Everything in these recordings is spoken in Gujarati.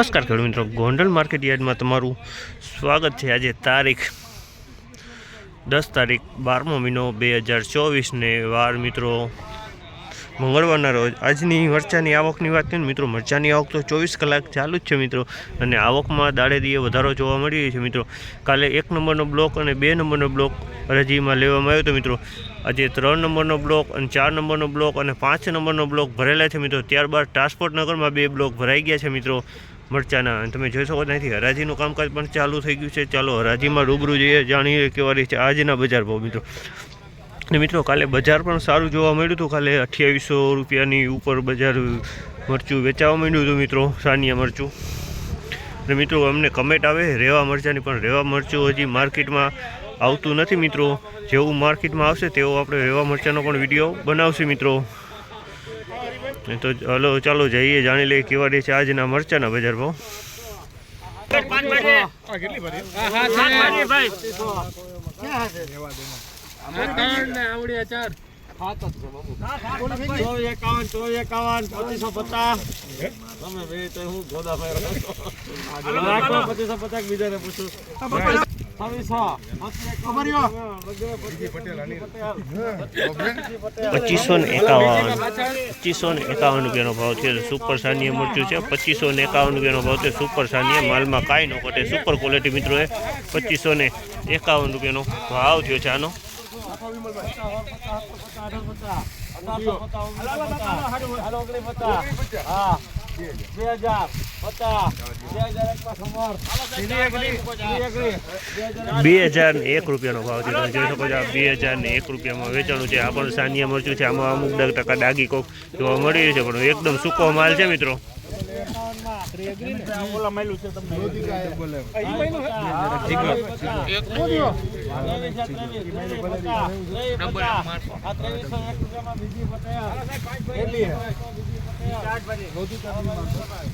નમસ્કાર ખેડૂત મિત્રો. ગોંડલ માર્કેટ યાર્ડમાં તમારું સ્વાગત છે. આજે તારીખ દસ તારીખ બારમો મહિનો બે હજાર ચોવીસને. વાર મિત્રો મંગળવારના રોજ. આજની મરચાની આવકની વાત કરીએ મિત્રો, મરચાની આવક તો ચોવીસ કલાક ચાલુ જ છે, મિત્રો. અને આવકમાં દાડે દીએ વધારો જોવા મળી રહ્યો છે, મિત્રો. કાલે એક નંબરનો બ્લોક અને બે નંબરનો બ્લોક હરાજીમાં લેવામાં આવ્યો હતો, મિત્રો. આજે ત્રણ નંબરનો બ્લોક અને ચાર નંબરનો બ્લોક અને પાંચ નંબરનો બ્લોક ભરેલા છે, મિત્રો. ત્યારબાદ ટ્રાન્સપોર્ટ નગરમાં બે બ્લોક ભરાઈ ગયા છે, મિત્રો, મરચાના. અને તમે જોઈ શકો ત્યાંથી હરાજીનું કામકાજ પણ ચાલુ થઈ ગયું છે. ચાલો હરાજીમાં રૂબરૂ જઈએ, જાણીએ કેવા છે આજના બજાર ભાવ, મિત્રો. ને મિત્રો કાલે બજાર પણ સારું જોવા મળ્યું હતું. કાલે અઠ્યાવીસો રૂપિયાની ઉપર બજાર મરચું વેચાવા માંડ્યું હતું મિત્રો સાનિયા મરચું. અને મિત્રો અમને કમેન્ટ આવે રેવા મરચાંની પણ રેવા મરચું હજી માર્કેટમાં આવતું નથી મિત્રો. જેવું માર્કેટમાં આવશે તેવો આપણે રેવા મરચાંનો પણ વીડિયો બનાવશે મિત્રો. ને તો હલો ચાલો જઈએ જાણી લઈએ કેવા રહે છે આજના મરચાના બજાર ભાવ. ચોવીસ બીજાને પૂછું. પચીસો ને એકાવન. પચીસો ને એકાવન રૂપિયાનો ભાવ છે. સુપર સાનિયા મરચું છે. પચીસો ને એકાવન રૂપિયાનો ભાવ છે. સુપર સાનિયા માલમાં કાંઈ ન ઘટે. સુપર ક્વોલિટી મિત્રો એ પચીસો ને એકાવન રૂપિયાનો ભાવ થયો છે આનો. બે હજાર એક રૂપિયાનો ભાવ છે તમે જોઈ શકો છો બે હજાર ને એક રૂપિયામાં વેચાણું છે. આ પણ સાનિયા મરચું છે. આમાં અમુક ટકા ડાગી કોક જોવા મળી રહ્યું છે. પણ એકદમ સૂકો માલ છે મિત્રો.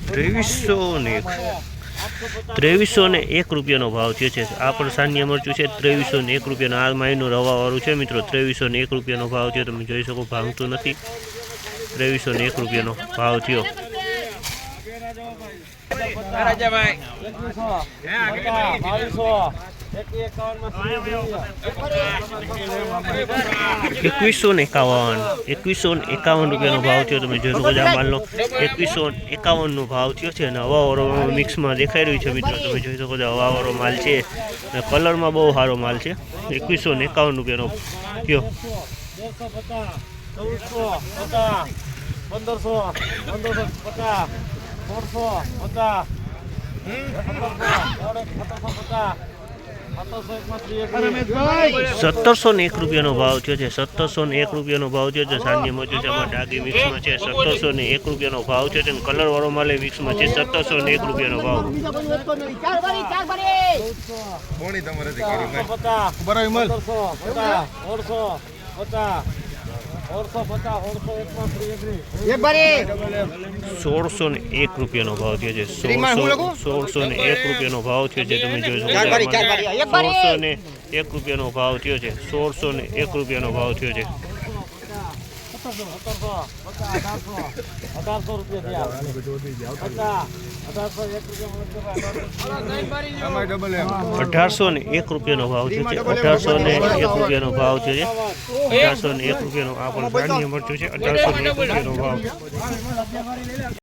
ત્રેવીસો. ને એક. ત્રેવીસો ને એક રૂપિયાનો ભાવ થયો છે આ પણ સાન્ય મરચું છે ત્રેવીસો ને એક રૂપિયાનો. આ માયનું રવાવાળું છે મિત્રો. ત્રેવીસો ને એક રૂપિયાનો ભાવ થયો તમે જોઈ શકો ભાંગતું નથી. ત્રેવીસો ને એક રૂપિયાનો ભાવ થયો. એકવીસો ને એકાવન. એકવીસો ને એકાવન રૂપિયાનો ભાવ થયો. તમે જોઈ શકો આ માલનો એકવીસો એકાવનનો ભાવ થયો છે અને હવાવાળો મિક્સમાં દેખાઈ રહ્યું છે મિત્રો. તમે જોઈ શકો છો હવાવાળો માલ છે અને કલરમાં બહુ સારો માલ છે. એકવીસો ને એકાવન રૂપિયાનો થયો. પંદરસો પંદરસો પચાસ. સોળસો પચાસ. સત્તરસો ને એક રૂપિયાનો ભાવ થયો છે સત્તરસો ને એક રૂપિયાનો ભાવ થયો છે સાંજે મજૂર છે આમાં ડાગી મિક્સમાં છે સત્તરસો ને એક રૂપિયાનો ભાવ થયો છે અને કલરવાળો માલે મિક્સમાં છે સત્તરસો ને એક રૂપિયાનો ભાવ. પચાસ બરાબર વિમલ પંદરસો પચાસ સોળસો ને એક રૂપિયાનો ભાવ થયો છે. સોળસો ને એક રૂપિયાનો ભાવ થયો છે. તમે જોઈ શકો સોળસો ને એક રૂપિયાનો ભાવ થયો છે. સોળસો ને એક રૂપિયાનો ભાવ થયો છે. સત્તરસો અઢારસો ને એક રૂપિયાનો ભાવ છે અઢારસો ને એક રૂપિયાનો ભાવ છે અઢારસો ને એક રૂપિયાનો આ પણ છે. અઢારસો ને એક રૂપિયાનો ભાવ